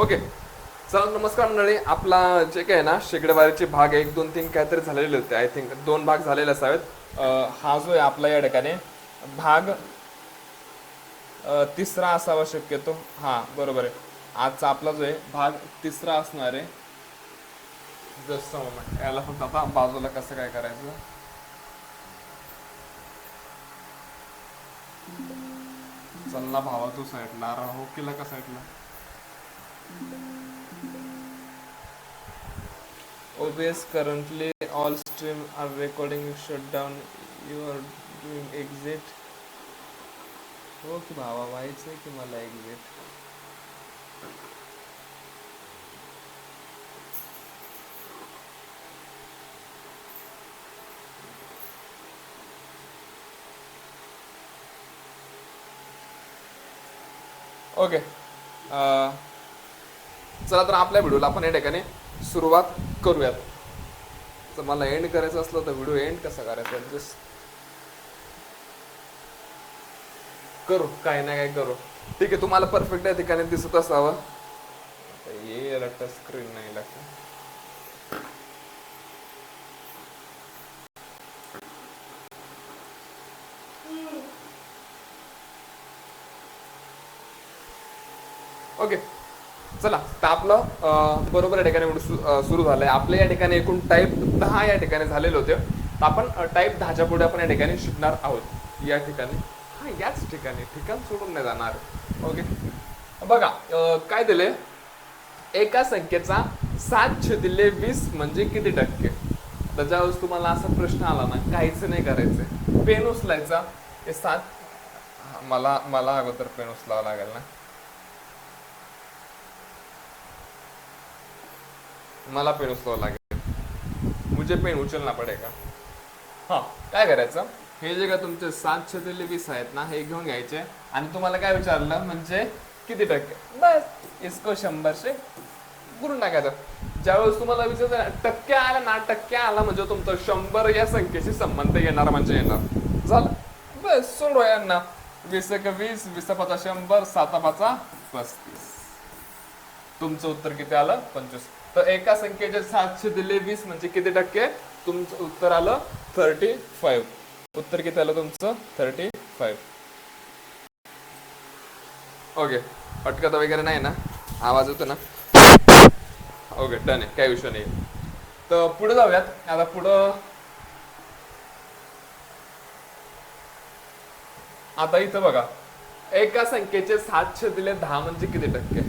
Okay. चला नमस्कार मंडळी. आपला जे काय आहे ना शेकडेवारीचे भाग एक दोन तीन काहीतरी झालेले होते. आय थिंक दोन भाग झालेले असावेत. हा जो आहे आपला या ठिकाणी. भाग तिसरा असावा शक्यतो. हा बरोबर आहे. आजचा आपला जो आहे भाग तिसरा असणार आहे. जस्ट मोमेंट याला फक्त आता बाजूला कसं काय करायचं? चल ना भावा तू साईडला. राहू किला का साईडला Obvious currently all stream are recording shut down. You are doing exit. Okay, Baba, why it's like मला exit? Okay. Uh, चला तर आपल्या व्हिडिओला आपण या ठिकाणी सुरुवात करूयात. तर मला एंड करायचं असलं तर व्हिडिओ एंड कसा करायचा? जस्ट करू. काय ना काय करू. ठीक आहे तुम्हाला परफेक्ट या ठिकाणी दिसत असावं. ये टच स्क्रीन नाही लागत. ओके चला तर आपलं बरोबर या ठिकाणी सु- सुरू झालंय. आपल्या या ठिकाणी एकूण टाईप दहा या ठिकाणी झालेले होते. तर आपण टाईप दहाच्या पुढे आपण या ठिकाणी शिकणार आहोत. या ठिकाणी. हा याच ठिकाणी. ठिकाण सोडून नाही जाणार. ओके? बघा काय दिले? एका संख्येचा सात छेदिले वीस म्हणजे किती टक्के? तर ज्यावेळेस तुम्हाला असा प्रश्न आला ना काहीच नाही करायचं. पेन उचलायचा. हे सात मला मला अगोदर पेन उचलावा लागेल ना. मला पेन उचलावं लागेल. मुझे पेन उचलना पडेगा. हा. काय करायचं? हे जे का तुमचे सात छेदिले वीस आहेत ना हे घेऊन घ्यायचे. आणि तुम्हाला काय विचारलं? म्हणजे किती टक्के? बस इसको शंभर से करून टाकायचं. ज्यावेळेस तुम्हाला विचारलं टक्के आला ना टक्के आला म्हणजे तुमचं शंभर या संख्येशी संबंध येणार म्हणजे येणार. झालं? बस सोडवा यांना. वीस एक वीस वीस पाचा शंभर साता पाचा पस्तीस. तुमचं उत्तर किती आलं? पंचवीस. तर एका संख्येचे सातशे दिले वीस म्हणजे किती टक्के? तुमचं उत्तर आलं थर्टी फाईव्ह उत्तर किती आलं तुमचं? थर्टी फाईव्ह ओके अटकत वगैरे नाही ना? आवाज येतो ना? ओके डन आहे. काही विषय नाही तर पुढे जाऊयात. आता पुढं आता इथं बघा. एका संख्येचे सातशे दिले दहा म्हणजे किती टक्के?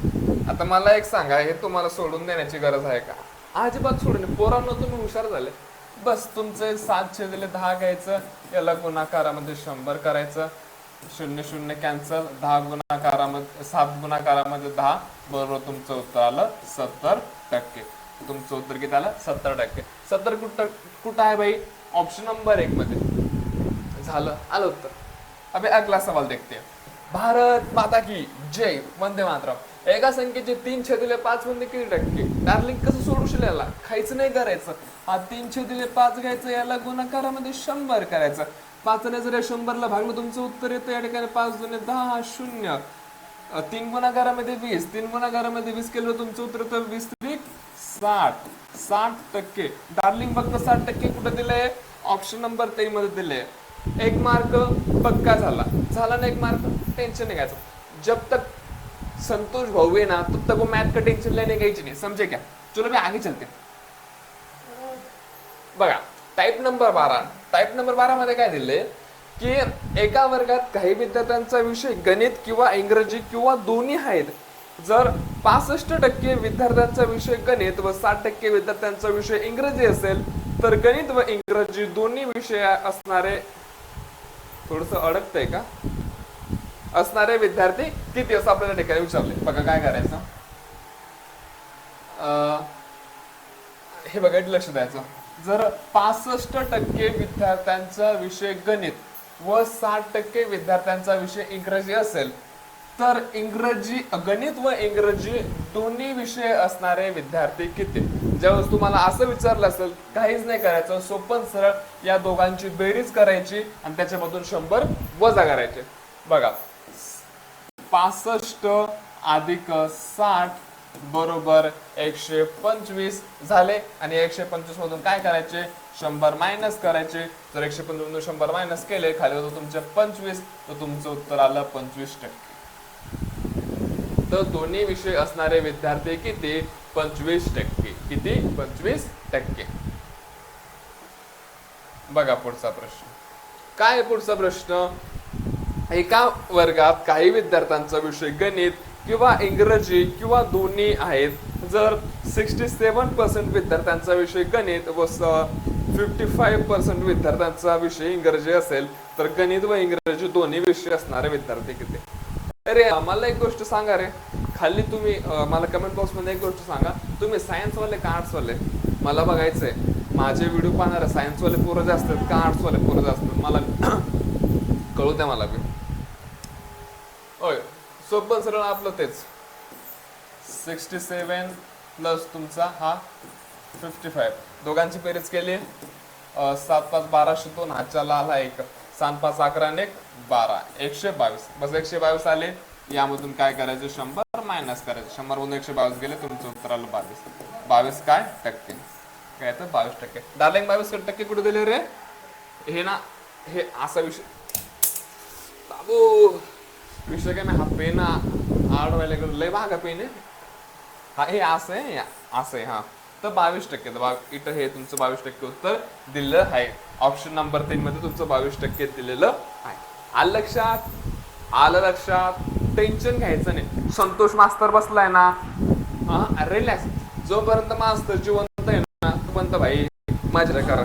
आता मला एक सांगा हे तुम्हाला सोडून देण्याची गरज आहे का? अजिबात सोडून पोरांना तुम्ही हुशार झाले. बस तुमचे सातशे छेदले दहा घ्यायचं याला गुणाकारामध्ये शंभर करायचं. शून्य शून्य कॅन्सल दहा गुणाकारामध्ये सात गुणाकारामध्ये दहा बरोबर तुमचं उत्तर आलं सत्तर टक्के. तुमचं उत्तर किती आलं? सत्तर टक्के. सत्तर कुठं कुठं आहे भाई ऑप्शन नंबर एक मध्ये. झालं. आलं उत्तर. अभि अगला सवाल देखते. भारत माता की जय. वंदे मातरम. एका संख्येचे तीन छेदिले पाच म्हणजे किती टक्के? डार्लिंग कसं सोडू याला? खायचं नाही करायचं. हा तीन छेदिले पाच घ्यायचं याला गुणाकारामध्ये शंभर करायचं. पाचने जर या शंभरला भागलं तुमचं उत्तर येतं. या ठिकाणी पाच दोन दहा शून्य. तीन गुणाकारामध्ये वीस. तीन गुणाकारामध्ये वीस केलं तुमचं उत्तर तर वीस त्रिक साठ. साठ टक्के. डार्लिंग फक्त साठ टक्के कुठे दिलंय? ऑप्शन नंबर तीन मध्ये दिले एक मार्क पक्का झाला. झाला ना एक मार्क टेन्शन नाही घ्यायचं. जब तक संतोष भाऊ है ना तब तक वो मैथ का टेंशन लेने का ही नहीं. समझे क्या? चलो मैं आगे चलते. बघा टाईप नंबर बारा. टाईप नंबर बारा मध्ये काय दिले की एका वर्गात काही विद्यार्थ्यांचा विषय गणित किंवा इंग्रजी किंवा दोन्ही आहेत. जर पासष्ट टक्के विद्यार्थ्यांचा विषय गणित व साठ टक्के विद्यार्थ्यांचा विषय इंग्रजी असेल तर गणित व इंग्रजी दोन्ही विषय असणारे थोडस अडकतंय का? असणारे विद्यार्थी किती असं आपल्याला ठिकाणी विचारले? बघा काय करायचं. हे बघा लक्ष द्यायचं. जर पासष्ट टक्के विद्यार्थ्यांचा विषय गणित व साठ टक्के विद्यार्थ्यांचा विषय इंग्रजी असेल तर इंग्रजी गणित व इंग्रजी दोन्ही विषय असणारे विद्यार्थी किती? ज्यावेळेस तुम्हाला असं विचारलं असेल काहीच नाही करायचं सोपन सरळ या दोघांची बेरीज करायची आणि त्याच्यामधून शंभर वजा करायचे. बघा पासष्ट अधिक साठ बरोबर एकशे पंचवीस झाले. आणि एकशे पंचवीस मधून काय करायचे? शंभर मायनस करायचे. जर एकशे पंचवीस मधून शंभर मायनस केले खाली होतं तुमचे पंचवीस तर तुमचं उत्तर आलं पंचवीस टक्के. तर दोन्ही विषय असणारे विद्यार्थी किती? पंचवीस टक्के. किती? पंचवीस टक्के. बघा पुढचा प्रश्न. काय पुढचा प्रश्न? एका वर्गात काही विद्यार्थ्यांचा विषय गणित किंवा इंग्रजी किंवा दोन्ही आहेत. जर सिक्स्टी सेवन पर्सेंट विद्यार्थ्यांचा विषय गणित व फिफ्टी फाईव्ह पर्सेंट विद्यार्थ्यांचा विषय इंग्रजी असेल तर गणित व इंग्रजी दोन्ही विषय असणारे विद्यार्थी किती? अरे मला एक गोष्ट सांगा रे. खाली तुम्ही मला कमेंट बॉक्समध्ये एक गोष्ट सांगा. तुम्ही सायन्सवाले का आर्ट्सवाले मला मला आहे माझे व्हिडिओ पाहणारे सायन्सवाले पोरं जास्त आहेत का आर्ट्सवाले पोरं जास्त आहेत? मला कळू द्या मला बी. होय. सोपं सरळ आपलं तेच. सिक्स्टी सेवन प्लस तुमचा हा फिफ्टी फाईव्ह दोघांची बेरीज केली. सात पाच बाराशे दोन हातच्या आला एक. सात पाच अकरा एक बारा. एकशे बावीस. बस एकशे बावीस आले. यामधून काय करायचं? शंभर मायनस करायचं. शंभर मधून एकशे बावीस गेले तुमचं उत्तर आलं बावीस. बावीस काय? टक्के. काय तर बावीस टक्के. डार्लिंग बावीस टक्के कुठे दिले रे? हे ना हे असा विषय. बाबू! विषय काय नाही हा पेन आडवायला गेलो लय भागा पेन आहे हा हे असं आहे असं आहे हा तर बावीस टक्के तर बा- इथं हे तुमचं बावीस टक्के उत्तर दिलेलं आहे ऑप्शन नंबर तीन मध्ये तुमचं बावीस टक्के दिलेलं आहे आलं लक्षात आलं लक्षात टेन्शन घ्यायचं नाही संतोष मास्तर बसलाय ना हा रिलॅक्स जोपर्यंत मास्तर जिवंत आहे ना तोपर्यंत भाई माझ्या करा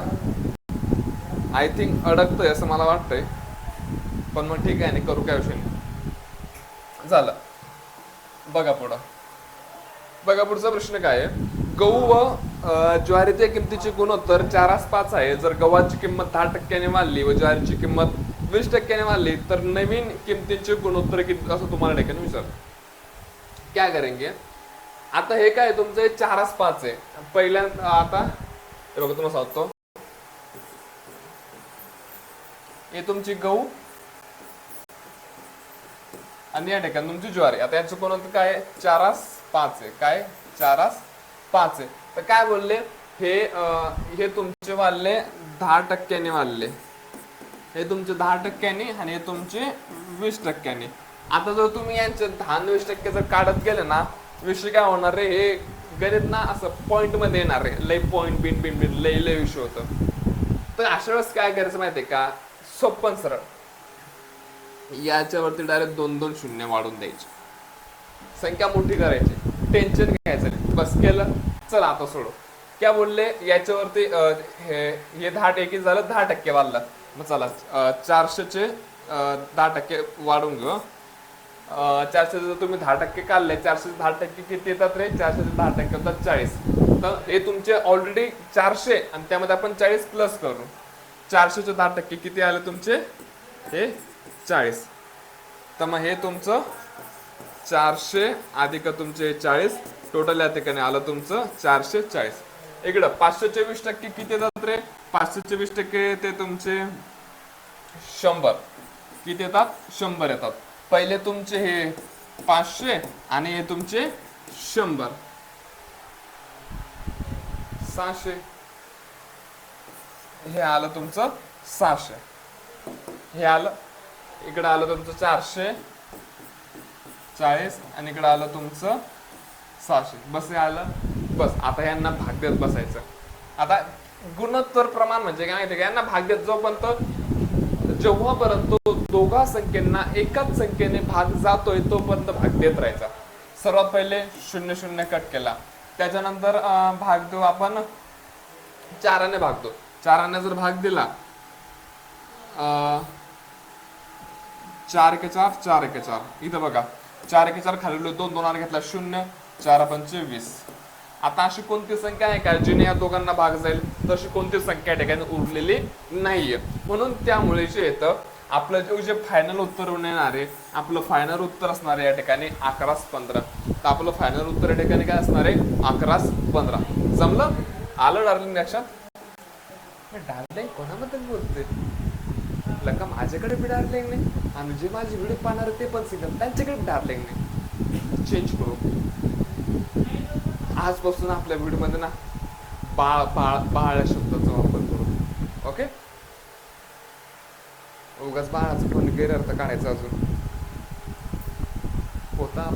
आय थिंक अडकतोय असं मला वाटतंय पण मग ठीक आहे नाही करू काय विषय नाही झालं. बघा पुढं. बघा पुढचा प्रश्न काय आहे? गहू व ज्वारीच्या किमतीचे गुणोत्तर चारास पाच आहे. जर गव्हाची किंमत दहा टक्क्याने वाढली व ज्वारीची किंमत वीस टक्क्याने वाढली तर नवीन किमतीचे गुणोत्तर किती असं तुम्हाला ठिकाणी विचार काय करेंगे? आता हे काय तुमचं हे चारास पाच आहे. पहिल्यांदा आता हे बघा तुम्हाला सांगतो. हे तुमची गहू आणि या ठिकाणी तुमची ज्वारी. आता याचं कोणतं काय? चारास पाच आहे. काय? चारास पाच आहे. तर काय बोलले? हे हे तुमचे वाढले दहा टक्क्याने वाढले. हे तुमचे दहा टक्क्यांनी आणि हे तुमचे वीस टक्क्यांनी. आता जर तुम्ही यांचे दहा वीस टक्के जर काढत गेले ना विषय काय होणार रे? हे गणित ना असं पॉइंटमध्ये येणार रे. लय पॉइंट बिन बिन बिन लय लय विषय होतं. तर अशा वेळेस काय करायचं माहितीये का? सोपन सरळ. याच्यावरती डायरेक्ट दोन दोन शून्य वाढून द्यायचे. संख्या मोठी करायची. टेन्शन घ्यायचं बस केलं. चला आता सोडू. क्या बोलले? याच्यावरती हे हे दहा टक्के झालं दहा टक्के वाढलं. मग चला चारशेचे दहा टक्के वाढून घेऊ चारशे जर तुम्ही दहा टक्के काढले चारशे दहा टक्के किती येतात रे? चारशे दहा टक्के होतात चाळीस. तर हे तुमचे ऑलरेडी चारशे आणि त्यामध्ये आपण चाळीस प्लस करू. चारशेचे दहा टक्के किती आले तुमचे? हे चाळीस. तर मग हे तुमचं चारशे अधिक तुमचे चाळीस. टोटल या ठिकाणी आलं तुमचं चारशे चाळीस. इकडं पाचशे चोवीस टक्के किती येतात रे? पाचशे चोवीस टक्के ते तुमचे शंभर. किती येतात? शंभर येतात. पहिले तुमचे हे पाचशे आणि हे तुमचे शंभर. सहाशे. हे आलं तुमचं सहाशे. हे आलं इकडं आलं तुमचं चारशे चाळीस आणि इकडं आलं तुमचं सहाशे. बस हे आलं. बस. आता यांना भाग देत बसायचं. आता गुणोत्तर प्रमाण म्हणजे काय माहिती का? यांना भाग देत जोपर्यंत जेव्हापर्यंत दोघा संख्येना एकाच संख्येने भाग जातोय तोपर्यंत भाग देत राहायचा. सर्वात पहिले शून्य शून्य कट केला. त्याच्यानंतर भाग देऊ आपण. चाराने भागतो चाराने जर भाग दिला अं, चार के चार चार के चार. इथं बघा. चार के चार खाली दोन दोन आर घेतला शून्य चार पंचे वीस आता अशी कोणती संख्या आहे का? जिने या दोघांना भाग जाईल तशी कोणती संख्या या ठिकाणी उरलेली नाहीये. म्हणून त्यामुळे जे येतं आपलं जे- जे फायनल उत्तर येणार आहे आपलं फायनल उत्तर असणार आहे या ठिकाणी अकराच पंधरा. तर आपलं फायनल उत्तर या ठिकाणी काय असणार आहे? अकराच पंधरा. जमलं? आलं डार्लिंग लक्षात डार्लिंग कोणाबद्दल बोलते लका माझ्याकडे बी डार्लिंग नाही? आणि जे माझी व्हिडिओ पाहणार ते पण सिंगल त्यांच्याकडे डार्लिंग नाही. चेंज करू. आजपासून आपल्या व्हिडिओमध्ये ना बाळ बाळ बाळ या शब्दाचा वापर करू. ओके उगाच बाळाचं पण गैरअर्थ काढायचा अजून. होता.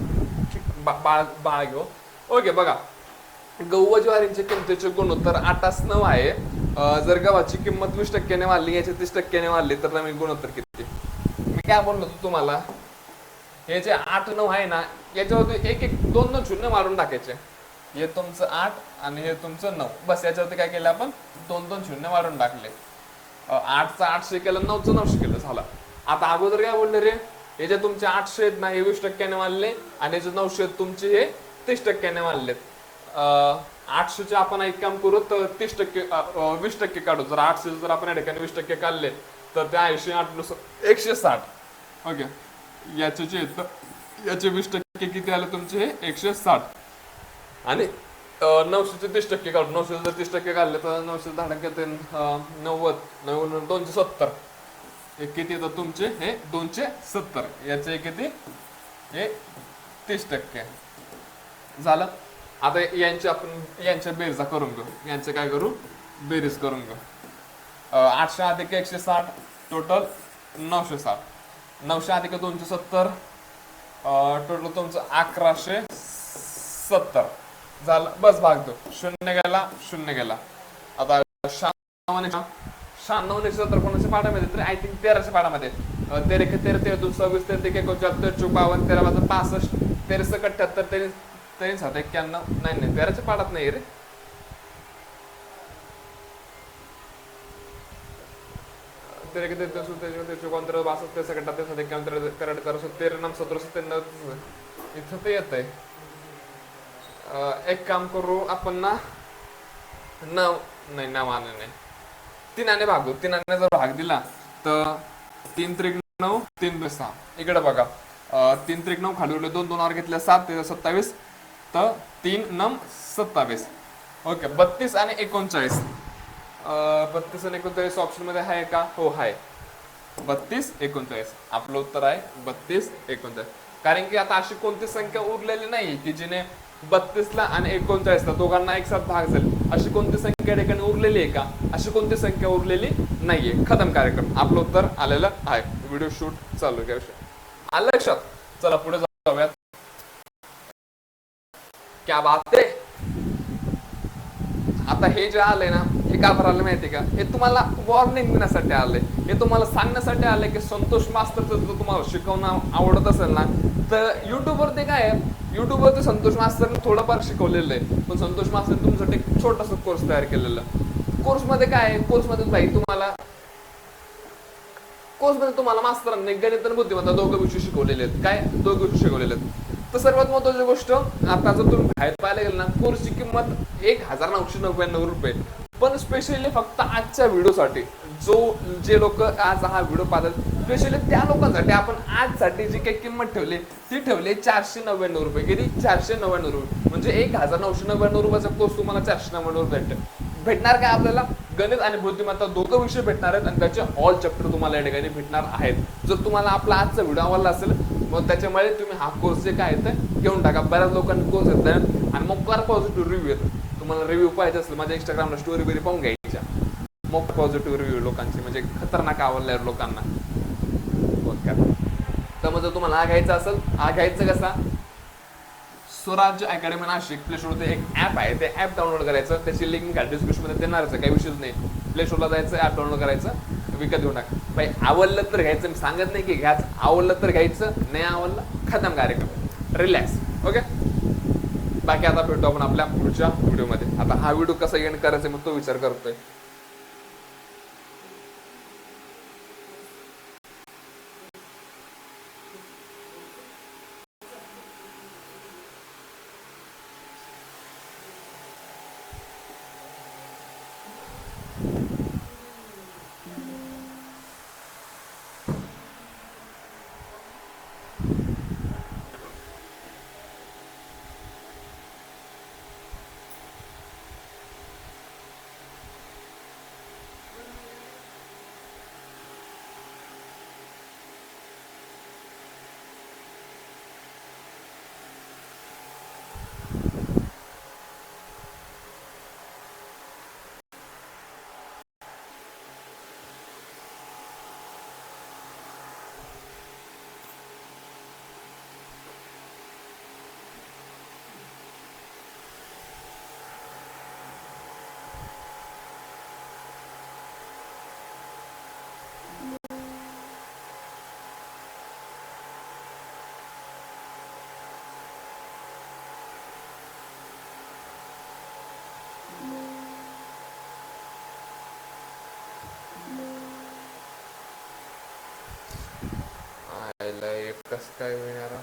बा- बाळ बाळ घेऊ. ओके बघा. गहू व किमतीचे गुणोत्तर आठास नऊ आहे. जर गव्हाची किंमत वीस टक्क्याने वाढली याची तीस टक्क्याने वाढली तर नवीन गुणोत्तर किती? मी काय बोललो होतो तुम्हाला? हे जे आठ नऊ आहे ना याच्यावरती एक एक दोन दोन शून्य मारून टाकायचे. हे तुमचं आठ आणि हे तुमचं नऊ. बस याच्यावरती काय केलं आपण? दोन दोन शून्य मारून टाकले. अं, आठचं आठशे केलं नऊचं नऊशे केलं झालं. आता अगोदर काय बोलले रे? हे जे तुमचे आठशे आहेत ना हे वीस टक्क्याने वाढले आणि हे जे नऊशे आहेत तुमचे हे तीस टक्क्याने वाढलेत. अं, आठशेचे आपण एक काम करू तर तीस टक्के वीस टक्के काढू. जर आठशे जर आपण या ठिकाणी वीस टक्के काढले तर ते ऐंशी आठ एकशे साठ. ओके. याचे जे तर याचे वीस टक्के किती आले तुमचे? हे एकशे साठ. आणि नऊशेचे तीस टक्के काढू. नऊशे जर तीस टक्के काढले तर नऊशे दहा टक्के ते नव्वद. नव्वद दोनशे सत्तर. हे किती येतात तुमचे? हे दोनशे सत्तर. याचे किती? हे तीस टक्के. झालं? आता यांचे आपण यांच्या बेरजा करून घेऊ. यांचे काय करू? बेरीज करून घेऊ. आठशे अधिक एकशे साठ टोटल नऊशे साठ. नऊशे अधिक दोनशे सत्तर टोटल तुमचं अकराशे सत्तर. झालं. बस भाग दो. शून्य गेला शून्य गेला. आता शहाण्णव आणि शहाण्णव सत्तर कोणाच्या पाठामध्ये? तर आय थिंक तेराशे पाठामध्ये. तेरा तेरा तेरा दोन सव्वीस तेरा एक एकोणचाळीस चौबावन्न तेरा पासष्ट तेरा अठ्ठ्याहत्तर तेरी तेरी सात एक्क्याण्णव नाही नाही तेराच्या पाठात नाही रे तेरा किती तेरा दोन तेरा तेरा चौबावन्न तेरा बासष्ट तेरा सगळ्यात तेरा सात एक्क्याण्णव तेरा तेरा तेरा नाम सतरा सत्त्याण्णव इथं ते येत आहे एक काम करू आपण ना नऊ नाही नवाने नाही तिनाने भागू तिनाने जर भाग दिला तर तीन त्रिक नऊ तीन बे सहा इकडे बघा तीन त्रिक नऊ खाली उरले दोन दोन वर घेतल्या सात सत्तावीस तर तीन नम सत्तावीस. ओके बत्तीस आणि एकोणचाळीस. बत्तीस आणि एकोणचाळीस ऑप्शनमध्ये आहे का? हो आहे. बत्तीस एकोणचाळीस. आपलं उत्तर आहे बत्तीस एकोणचाळीस. कारण की आता अशी कोणती संख्या उरलेली नाही की जिने बत्तीसला आणि एकोणचाळीस ला दोघांना एक साथ भाग झाले. अशी कोणती संख्या ठिकाणी उरलेली आहे का? अशी कोणती संख्या उरलेली नाहीये. खतम कार्यक्रम. आपलं उत्तर आलेलं आहे. व्हिडिओ शूट चालू घ्या विषय आलं लक्षात? चला पुढे जाऊयात. क्या बात आहे आता हे जे आलंय ना हे का भरायला आलं माहितीये का? हे तुम्हाला वॉर्निंग देण्यासाठी आलंय. हे तुम्हाला सांगण्यासाठी आले की संतोष मास्तरचं जर तुम्हाला शिकवणं आवडत असेल ना तर युट्यूबवर ते काय आहे? युट्यूबवर ते संतोष मास्तरने थोडंफार शिकवलेलं आहे. पण संतोष मास्तर तुमच्यासाठी एक छोटासा कोर्स तयार केलेला. कोर्समध्ये काय आहे? कोर्समध्ये भाई तुम्हाला कोर्समध्ये तुम्हाला मास्तरांनी गणित आणि बुद्धिमत्ता दोघं विषय शिकवलेले आहेत. काय? दोघं विषय शिकवलेले आहेत. तर सर्वात महत्वाची गोष्ट आता जर तुम्ही बाहेर पाहायला गेलं ना कोर्सची किंमत एक हजार नऊशे नव्याण्णव रुपये. पण स्पेशली फक्त आजच्या व्हिडिओसाठी जो जे लोक आज हा व्हिडिओ पाहतात स्पेशली त्या लोकांसाठी आपण आजसाठी जी काही किंमत ठेवली ती ठेवली चारशे नव्याण्णव रुपये. किती चारशे नव्याण्णव रुपये. म्हणजे एक हजार नऊशे नव्याण्णव रुपयाचा कोर्स तुम्हाला चारशे नव्याण्णव रुपये भेटेल भेटणार काय आपल्याला? गणित आणि बुद्धिमत्ता दोघं विषय भेटणार आहेत आणि त्याचे ऑल चॅप्टर तुम्हाला या ठिकाणी भेटणार आहेत. जर तुम्हाला आपला आजचा व्हिडिओ आवडला असेल मग त्याच्यामुळे तुम्ही हा कोर्स जे काय आहे ते घेऊन टाका. बऱ्याच लोकांनी कोर्स येत आणि मग फार पॉझिटिव्ह रिव्ह्यू येतो तुम्हाला रिव्ह्यू पाहिजे असेल माझ्या इंस्टाग्रामला स्टोरी वगैरे पाहून घ्यायच्या. मग पॉझिटिव्ह रिव्ह्यू लोकांची म्हणजे खतरनाक आवडल्या लोकांना. तर मग जर तुम्हाला हा घ्यायचा असेल हा घ्यायचं कसा? स्वराज्य अकॅडमी नाशिक. प्ले स्टोरचं एक ॲप आहे. ते ॲप डाउनलोड करायचं. त्याची लिंक डिस्क्रिप्शनमध्ये मध्ये देणारच आहे. काही विषयच नाही. प्ले स्टोरला जायचं ॲप डाउनलोड करायचं. विकत घेऊन टाका बाई आवडलं तर घ्यायचं. मी सांगत नाही की घ्याच आवडलं तर घ्यायचं. नाही आवडलं खतम कार्यक्रम. रिलॅक्स ओके बाकी आता भेटतो आपण आपल्या पुढच्या व्हिडिओमध्ये आता हा व्हिडिओ कसा एंड करायचा मग तो विचार करतोय. कसं काय मिळणार?